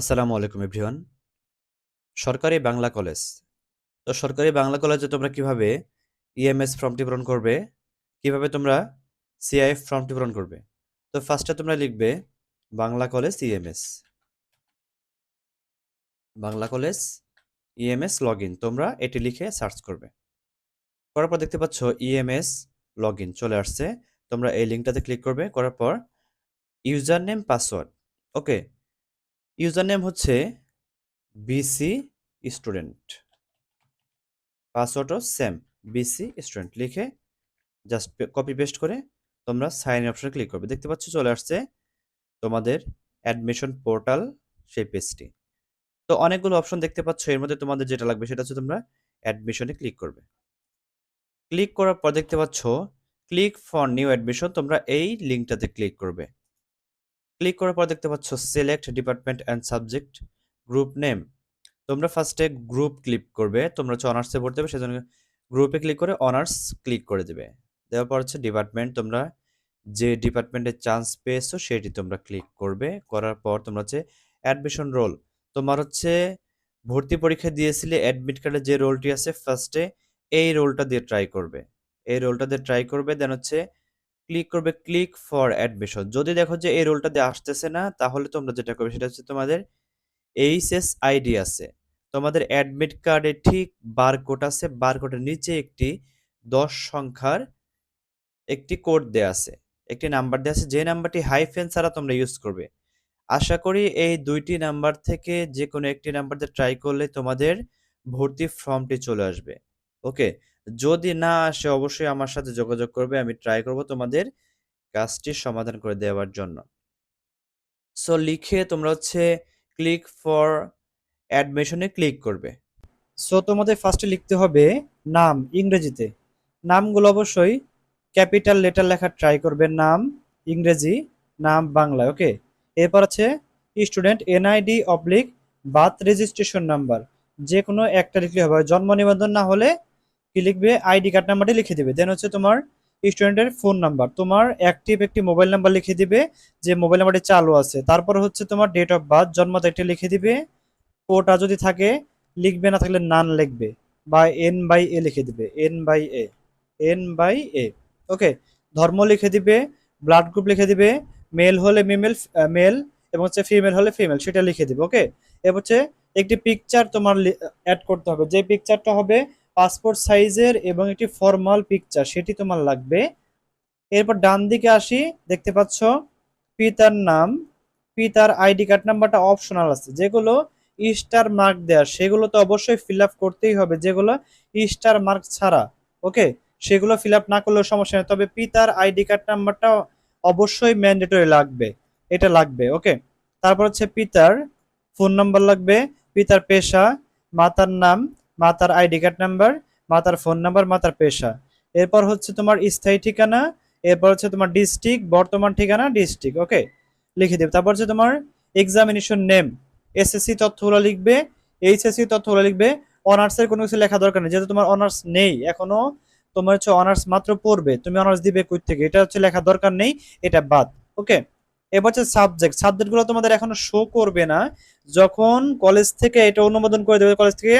আসসালামু আলাইকুম এভরিওয়ান। সরকারি বাংলা কলেজ। তো সরকারি বাংলা কলেজে তোমরা কীভাবে ইএমএস ফর্মটি পূরণ করবে? কীভাবে তোমরা সিআইএফ ফর্মটি পূরণ করবে? তো ফার্স্টে তোমরা লিখবে, Bangla college EMS Bangla college EMS log in তোমরা এটি লিখে সার্চ করবে। করার পর দেখতে পাচ্ছ ইএমএস লগ চলে আসছে। তোমরা এই লিঙ্কটাতে ক্লিক করবে, করার পর user name password okay user name হচ্ছে বিসি স্টুডেন্ট পাসওয়ার্ডও সেম বিসি স্টুডেন্ট লিখে জাস্ট কপি পেস্ট করে তোমরা সাইন অপশনে ক্লিক করবে। দেখতে পাচ্ছ চলে আসছে তোমাদের অ্যাডমিশন পোর্টাল সেই পেজটি তো অনেকগুলো অপশন দেখতে পাচ্ছ, এর মধ্যে তোমাদের যেটা লাগবে সেটা হচ্ছে তোমরা অ্যাডমিশনে ক্লিক করবে। ক্লিক করার পর দেখতে পাচ্ছ ক্লিক ফর নিউ অ্যাডমিশন তোমরা এই লিঙ্কটাতে ক্লিক করবে। ক্লিক করার পর দেখতে পাচ্ছ select department and subject group name তোমরা ফার্স্টে গ্রুপ ক্লিক করবে, তোমরা হচ্ছে অনার্সে পড়তে হবে, সেজন্য গ্রুপে ক্লিক করে অনার্স ক্লিক করে দেবে। দেওয়ার পর হচ্ছে ডিপার্টমেন্ট তোমরা যে ডিপার্টমেন্টে চান্স পেয়েছ, সেটি তোমরা ক্লিক করবে। করার পর তোমরা হচ্ছে অ্যাডমিশন রোল তোমার হচ্ছে ভর্তি পরীক্ষা দিয়েছিলে অ্যাডমিট কার্ডে যে রোলটি আছে ফার্স্টে এই রোলটা দিয়ে ট্রাই করবে। এই রোলটা দিয়ে ট্রাই করবে দেন হচ্ছে ক্লিক করবে ক্লিক ফর অ্যাডমিশন যদি দেখো যে এই রোলটা দিয়ে আসতেছে না, তাহলে তোমরা যেটা করবে সেটা হচ্ছে তোমাদের এইচএস আইডি আছে। তোমাদের অ্যাডমিট কার্ডে ঠিক বারকোড আছে বারকোডের নিচে একটি দশ সংখ্যার একটি কোড দেয়া আছে। একটি নাম্বার দেওয়া আছে, যে নাম্বারটি হাইফেন ছাড়া তোমরা ইউজ করবে। আশা করি এই দুইটি নাম্বার থেকে যে কোনো একটি নাম্বার দিয়ে ট্রাই করলে তোমাদের ভর্তি ফর্মটি চলে আসবে। ওকে যদি না আসে, অবশ্যই আমার সাথে যোগাযোগ করবে, আমি ট্রাই করব তোমাদের কাজটি সমাধান করে দেওয়ার জন্য। সো লিখে তোমরা হচ্ছে ক্লিক ফর অ্যাডমিশনে ক্লিক করবে। সো তোমাদের ফার্স্টে লিখতে হবে নাম ইংরেজিতে। নামগুলো অবশ্যই ক্যাপিটাল লেটার লেখা ট্রাই করবে, নাম ইংরেজি, নাম বাংলা ওকে এরপর আছে student NID oblique birth registration number যে কোনো একটা লিখলে হবে জন্ম নিবন্ধন না হলে কি লিখবে? আইডি কার্ড নাম্বারটি লিখে দেবে। দেন হচ্ছে তোমার স্টুডেন্টের ফোন নাম্বার তোমার অ্যাক্টিভ একটি মোবাইল নাম্বার লিখে দিবে, যে মোবাইল নাম্বারটি চালু আছে। তারপর হচ্ছে তোমার ডেট অফ বার্থ জন্ম তারিখটি লিখে দিবে। ওটা যদি থাকে, লিখবে না থাকলে নান লিখবে। বা এন বাই এ লিখে দিবে। N by A N by A okay ধর্ম লিখে দিবে ব্লাড গ্রুপ লিখে দিবে মেল হলে মিমেল মেল এবং হচ্ছে ফিমেল হলে ফিমেল সেটা লিখে দিবে। ওকে এবার হচ্ছে একটি পিকচার তোমার অ্যাড করতে হবে। যে পিকচারটা হবে পাসপোর্ট সাইজের এবং একটি ফর্মাল পিকচার সেটি তোমার লাগবে। এরপর ডান দিকে আসি, দেখতে পাচ্ছ পিতার নাম, পিতার আইডি কার্ড নাম্বারটা অপশনাল আছে। যেগুলো স্টার মার্ক দেওয়া সেগুলো তো অবশ্যই ফিল করতেই হবে। যেগুলো স্টার মার্ক ছাড়া ওকে সেগুলো ফিল না করলেও সমস্যা নেই। তবে পিতার আইডি কার্ড নাম্বারটা অবশ্যই ম্যান্ডেটরি লাগবে। এটা লাগবে ওকে তারপর হচ্ছে পিতার ফোন নাম্বার লাগবে, পিতার পেশা, মাতার নাম মাতার আইডি কার্ড নাম্বার, মাতার ফোন নাম্বার, মাতার পেশা। এরপর হচ্ছে তোমার স্থায়ী ঠিকানা, এরপর হচ্ছে তোমার ডিস্ট্রিক্ট, বর্তমান ঠিকানা, ডিস্ট্রিক্ট, ওকে? লিখে দেবে। তারপর হচ্ছে তোমার এক্সামিনেশন নেম এসএসসি তথ্যগুলো লিখবে এইচএসসি তথ্যগুলো লিখবে। অনার্সের কোনো কিছু লেখা দরকার নেই, যেহেতু তোমার অনার্স নেই, এখনও তোমার হচ্ছে অনার্স মাত্র পড়বে। তুমি অনার্স দিবে কই থেকে এটা হচ্ছে লেখা দরকার নেই, এটা বাদ, ওকে? এবার হচ্ছে সাবজেক্ট সাবজেক্টগুলো তোমাদের এখনও শো করবে না। যখন কলেজ থেকে এটা অনুমোদন করে দেবে কলেজ থেকে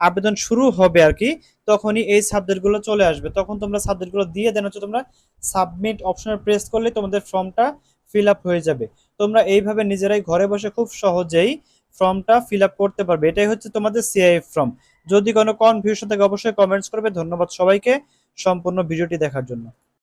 আবেদন শুরু হবে আর কি, তখনই এই সাবজেক্টগুলো চলে আসবে। তখন তোমরা সাবজেক্টগুলো দিয়ে দেন হচ্ছে তোমরা সাবমিট অপশনে প্রেস করলে তোমাদের ফর্মটা ফিল হয়ে যাবে। তোমরা এইভাবে নিজেরাই ঘরে বসে খুব সহজেই ফর্মটা ফিল করতে পারবে। এটাই হচ্ছে তোমাদের সিআইএফ ফর্ম যদি কোনো কনফিউশন থাকে অবশ্যই কমেন্টস করবে। ধন্যবাদ সবাইকে সম্পূর্ণ ভিডিওটি দেখার জন্য।